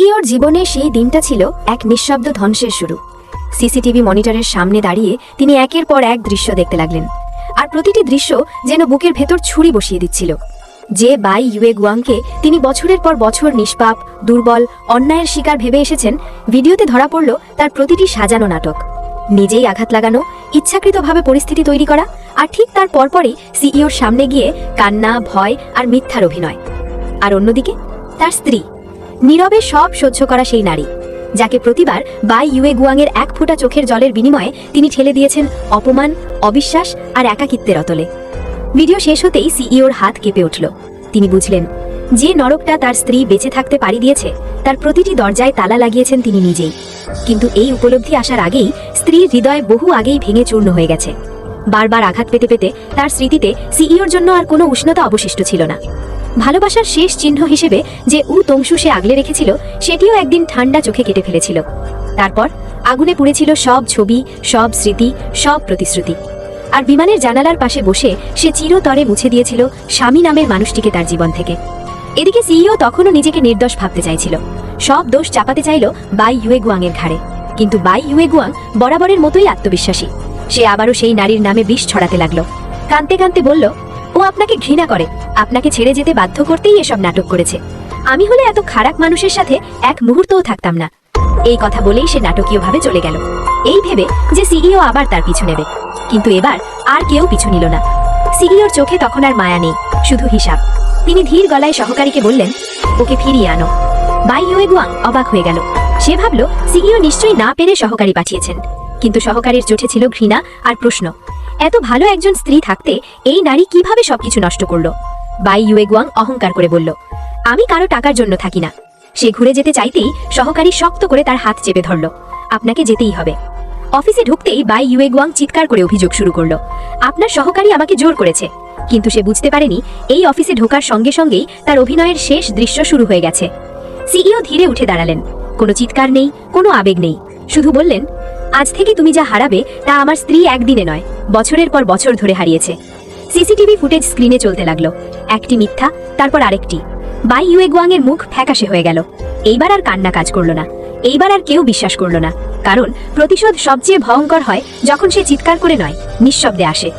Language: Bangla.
সিইওর জীবনে সেই দিনটা ছিল এক নিঃশব্দ ধ্বংসের শুরু। সিসিটিভি মনিটরের সামনে দাঁড়িয়ে তিনি একের পর এক দৃশ্য দেখতে লাগলেন। আর প্রতিটি দৃশ্য যেন বুকের ভেতর ছুরি বসিয়ে দিচ্ছিল। যে বাই ইউএ গুয়াংকে তিনি বছরের পর বছর নিষ্পাপ, দুর্বল, অন্যায়ের শিকার ভেবে এসেছেন, ভিডিওতে ধরা পড়ল তার প্রতিটি সাজানো নাটক। নিজেই আঘাত লাগানো, ইচ্ছাকৃতভাবে পরিস্থিতি তৈরি করা, আর ঠিক তার পরপরই সিইওর সামনে গিয়ে কান্না, ভয় আর মিথ্যার অভিনয়। আর অন্যদিকে, তার স্ত্রী নীরবে সব সহ্য করা সেই নারী, যাকে প্রতিবার বাই ইউএ গুয়াংয়ের এক ফোঁটা চোখের জলের বিনিময়ে তিনি ঠেলে দিয়েছেন অপমান, অবিশ্বাস আর একাকিত্বের অতলে। ভিডিও শেষ হতেই সিইওর হাত কেঁপে উঠল। তিনি বুঝলেন, যে নরকটা তার স্ত্রী বেঁচে থাকতে পারি দিয়েছে, তার প্রতিটি দরজায় তালা লাগিয়েছেন তিনি নিজেই। কিন্তু এই উপলব্ধি আসার আগেই স্ত্রীর হৃদয় বহু আগেই ভেঙে চূর্ণ হয়ে গেছে। বারবার আঘাত পেতে পেতে তার স্মৃতিতে সিইওর জন্য আর কোনো উষ্ণতা অবশিষ্ট ছিল না। ভালোবাসার শেষ চিহ্ন হিসেবে যে উ তংশু সে আগলে রেখেছিল, সেটিও একদিন ঠান্ডা চোখে কেটে ফেলেছিল। তারপর আগুনে পুড়েছিল সব ছবি, সব স্মৃতি, সব প্রতিশ্রুতি। আর বিমানের জানালার পাশে বসে সে চিরতরে মুছে দিয়েছিল স্বামী নামের মানুষটিকে তার জীবন থেকে। এদিকে সিইও তখনও নিজেকে নির্দোষ ভাবতে চাইছিল। সব দোষ চাপাতে চাইল বাই ইউয়ে গুয়াংয়ের ঘাড়ে। কিন্তু বাই ইউয়ে গুয়াং বরাবরের মতোই আত্মবিশ্বাসী। সে আবারও সেই নারীর নামে বিষ ছড়াতে লাগল। কানতে কানতে বলল ও আপনাকে ঘৃণা করে। আপনাকে ছেড়ে যেতে বাধ্য করতেই এসব নাটক করেছে। আমি হলে এত খারাপ মানুষের সাথে এক মুহূর্তও থাকতাম না। এই কথা বলেই সে নাটকীয়ভাবে চলে গেল। এই ভেবে যে সিইও আবার তার পিছু নেবে। কিন্তু এবার আর কেউ পিছু নিল না। সিইওর চোখে তখন আর মায়া নেই, শুধু হিসাব। তিনি ধীর গলায় সহকারীকে বললেন, ওকে ফিরিয়ে আনো। বাই ইউয়ে গুয়াং অবাক হয়ে গেল। সে ভাবল, সিইও নিশ্চয়ই না পেরে সহকারী পাঠিয়েছেন। কিন্তু সহকারীর চোখে ছিল ঘৃণা আর প্রশ্ন। এত ভালো একজন স্ত্রী থাকতে এই নারী কীভাবে সবকিছু নষ্ট করল? বাই ইউয়ে গুয়াং অহংকার করে বলল, আমি কারও টাকার জন্য থাকি না। সে ঘুরে যেতে চাইতেই সহকারী শক্ত করে তার হাত চেপে ধরল। আপনাকে যেতেই হবে। অফিসে ঢুকতেই বাই ইউয়ে গুয়াং চিৎকার করে অভিযোগ শুরু করল, আপনার সহকারী আমাকে জোর করেছে। কিন্তু সে বুঝতে পারেনি এই অফিসে ঢোকার সঙ্গে সঙ্গেই তার অভিনয়ের শেষ দৃশ্য শুরু হয়ে গেছে। সিইও ধীরে উঠে দাঁড়ালেন। কোনো চিৎকার নেই, কোনো আবেগ নেই। শুধু বললেন, আজ থেকে তুমি যা হারাবে তা আমার স্ত্রী একদিনে নয়। বছরের পর বছর ধরে হারিয়েছে। সিসিটিভি ফুটেজ স্ক্রিনে চলতে লাগল। একটি মিথ্যা, তারপর আরেকটি। বাই ইউয়ে গুয়াং এর মুখ ফ্যাকাশে হয়ে গেল। এইবার আর কান্না কাজ করল না। এইবার আর কেউ বিশ্বাস করল না। কারণ প্রতিশোধ সবচেয়ে ভয়ঙ্কর হয় যখন সে চিৎকার করে নয়, নিঃশব্দে আসে।